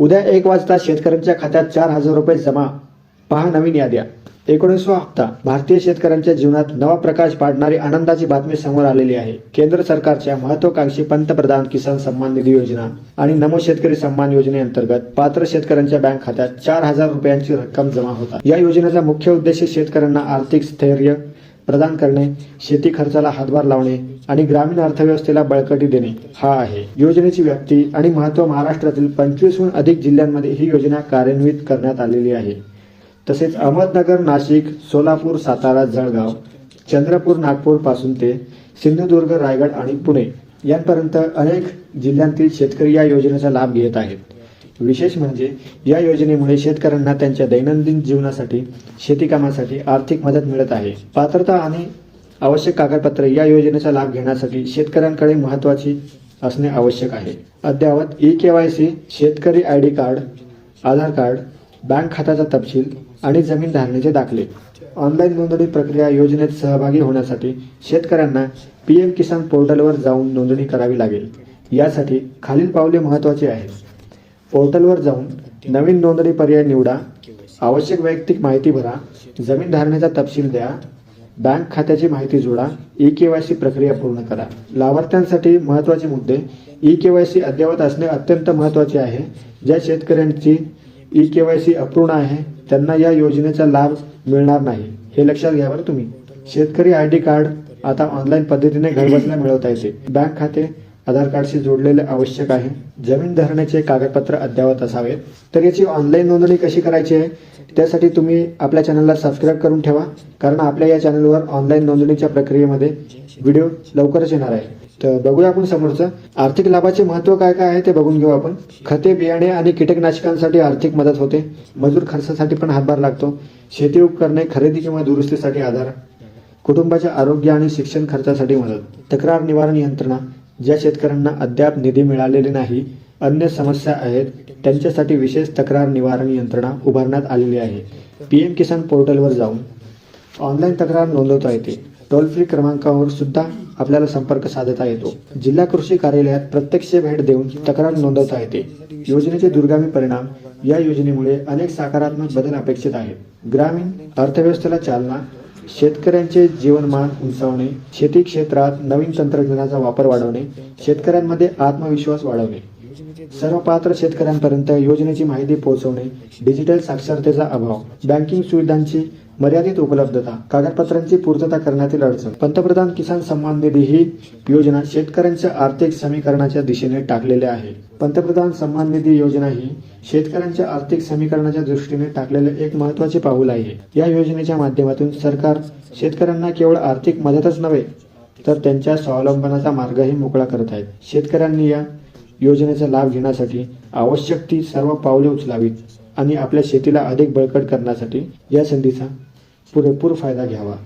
उद्या एक वाजता शेतकऱ्यांच्या खात्यात चार हजार रुपये जमा. पहा नवीन याद्या. एकोणीसवा हप्ता. भारतीय शेतकऱ्यांच्या जीवनात नवा प्रकाश पाडणारी आनंदाची बातमी समोर आलेली आहे. केंद्र सरकारच्या महत्वाकांक्षी पंतप्रधान किसान सन्मान निधी योजना आणि नमो शेतकरी सन्मान योजनेअंतर्गत पात्र शेतकऱ्यांच्या बँक खात्यात चार हजार रुपयांची रक्कम जमा होतात. या योजनेचा मुख्य उद्देश शेतकऱ्यांना आर्थिक स्थैर्य प्रदान करणे शेती खर्चाला हातभार लावणे आणि ग्रामीण अर्थव्यवस्थेला बळकटी देणे हा आहे. योजनेची व्याप्ती आणि महत्त्व महाराष्ट्रातील पंचवीसहून अधिक जिल्ह्यांमध्ये ही योजना कार्यान्वित करण्यात आलेली आहे. तसेच अहमदनगर नाशिक सोलापूर सातारा जळगाव चंद्रपूर नागपूरपासून ते सिंधुदुर्ग रायगड आणि पुणे यांपर्यंत अनेक जिल्ह्यांतील शेतकरी या योजनेचा लाभ घेत आहेत. विशेष म्हणजे या योजनेमुळे शेतकऱ्यांना त्यांच्या दैनंदिन जीवनासाठी शेती कामासाठी आर्थिक मदत मिळत आहे. पात्रता आणि आवश्यक कागदपत्रे या योजनेचा लाभ घेण्यासाठी शेतकऱ्यांकडे महत्वाची असणे आवश्यक आहे. अद्ययावत ई के वाय सी शेतकरी I D card Aadhaar card bank खात्याचा तपशील आणि जमीन धारणेचे दाखले. ऑनलाईन नोंदणी प्रक्रिया योजनेत सहभागी होण्यासाठी शेतकऱ्यांना पी एम किसान पोर्टलवर जाऊन नोंदणी करावी लागेल. यासाठी खालील पावले महत्त्वाची आहेत. पोर्टलवर जाऊन नवीन नोंदणी पर्याय निवडा. आवश्यक वैयक्तिक माहिती भरा. जमीन धारणेचा तपशील द्या. बँक खात्याची माहिती जोडा. ई के वाय सी प्रक्रिया पूर्ण करा. लाभार्थ्यांसाठी महत्त्वाचे मुद्दे. ई के वाय सी अद्ययावत असणे अत्यंत महत्त्वाचे आहे. ज्या शेतकऱ्यांची ई के वाय सी अपूर्ण आहे त्यांना या योजनेचा लाभ मिळणार नाही. हे लक्षात घ्या बरं तुम्ही. शेतकरी आय डी कार्ड आता ऑनलाईन पद्धतीने घरबसल्या मिळवता येते. बँक खाते आधार कार्डशी जोडलेले आवश्यक आहे. जमीन धरण्याचे कागदपत्र अद्ययावत असावेत. तर याची ऑनलाईन नोंदणी कशी करायची आहे? त्यासाठी तुम्ही आपल्या चॅनलला सबस्क्राईब करून ठेवा. कारण आपल्या या चॅनलवर ऑनलाईन नोंदणीच्या प्रक्रियेमध्ये व्हिडिओ लवकरच येणार आहे. तर बघूया आपण समोरचं. आर्थिक लाभाचे महत्त्व काय काय आहे ते बघून घेऊ आपण. खते बियाणे आणि कीटकनाशकांसाठी आर्थिक मदत होते. मजूर खर्चासाठी पण हातभार लागतो. शेती उपकरणे खरेदी किंवा दुरुस्तीसाठी आधार. कुटुंबाच्या आरोग्य आणि शिक्षण खर्चासाठी मदत. तक्रार निवारण यंत्रणा. ज्या शेतकऱ्यांना अद्याप निधी मिळालेले नाही अन्य समस्या आहेत त्यांच्यासाठी विशेष तक्रार निवारण यंत्रणा उभारण्यात आलेली आहे. पी एम किसान पोर्टलवर जाऊन ऑनलाईन तक्रार नोंदवता येते. टोल फ्री क्रमांकावर सुद्धा आपल्याला संपर्क साधता येतो. जिल्हा कृषी कार्यालयात प्रत्यक्ष भेट देऊन तक्रार नोंदवता येते. योजनेचे दुर्गामी परिणाम या योजनेमुळे अनेक सकारात्मक बदल अपेक्षित आहेत. ग्रामीण अर्थव्यवस्थेला चालना शेतकऱ्यांचे जीवनमान उंचावणे शेती क्षेत्रात नवीन तंत्रज्ञानाचा वापर वाढवणे शेतकऱ्यांमध्ये आत्मविश्वास वाढवणे. सर्व पात्र शेतकऱ्यांपर्यंत योजनेची माहिती पोहोचवणे डिजिटल साक्षरतेचा अभाव बँकिंग सुविधांची मर्यादित उपलब्धता कागदपत्रांची पूर्तता करण्यातील अडचण. पंतप्रधान किसान सन्मान निधी ही योजना शेतकऱ्यांच्या आर्थिक समीकरणाच्या दिशेने टाकलेली आहे. पंतप्रधान सन्मान निधी योजना ही शेतकऱ्यांच्या आर्थिक समीकरणाच्या दृष्टीने टाकलेले एक महत्त्वाचे पाऊल आहे. या योजनेच्या माध्यमातून सरकार शेतकऱ्यांना केवळ आर्थिक मदतच नव्हे तर त्यांच्या स्वावलंबनाचा मार्गही मोकळा करत आहेत. शेतकऱ्यांनी या योजनेचा लाभ घेण्यासाठी आवश्यक ती सर्व पावले उचलावीत आणि आपल्या शेतीला अधिक बळकट करण्यासाठी या संधीचा पुरेपूर फायदा घ्यावा.